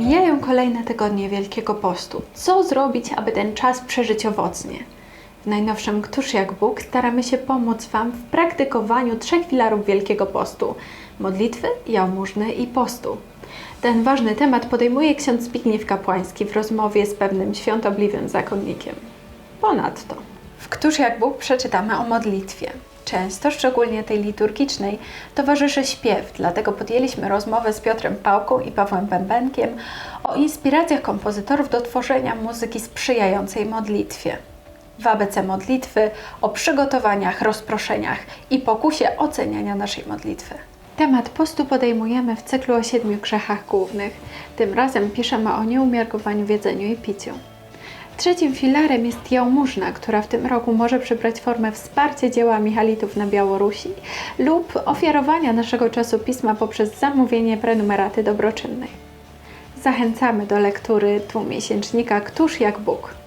Mijają kolejne tygodnie Wielkiego Postu. Co zrobić, aby ten czas przeżyć owocnie? W najnowszym Któż jak Bóg staramy się pomóc Wam w praktykowaniu trzech filarów Wielkiego Postu modlitwy, jałmużny i postu. Ten ważny temat podejmuje ksiądz Zbigniew Kapłański w rozmowie z pewnym świątobliwym zakonnikiem. Ponadto, w Któż jak Bóg przeczytamy o modlitwie. Często, szczególnie tej liturgicznej, towarzyszy śpiew, dlatego podjęliśmy rozmowę z Piotrem Pałką i Pawłem Bębenkiem o inspiracjach kompozytorów do tworzenia muzyki sprzyjającej modlitwie. W ABC modlitwy, o przygotowaniach, rozproszeniach i pokusie oceniania naszej modlitwy. Temat postu podejmujemy w cyklu o siedmiu grzechach głównych. Tym razem piszemy o nieumiarkowaniu w jedzeniu i piciu. Trzecim filarem jest jałmużna, która w tym roku może przybrać formę wsparcia dzieła Michalitów na Białorusi lub ofiarowania naszego czasopisma poprzez zamówienie prenumeraty dobroczynnej. Zachęcamy do lektury dwumiesięcznika Któż jak Bóg.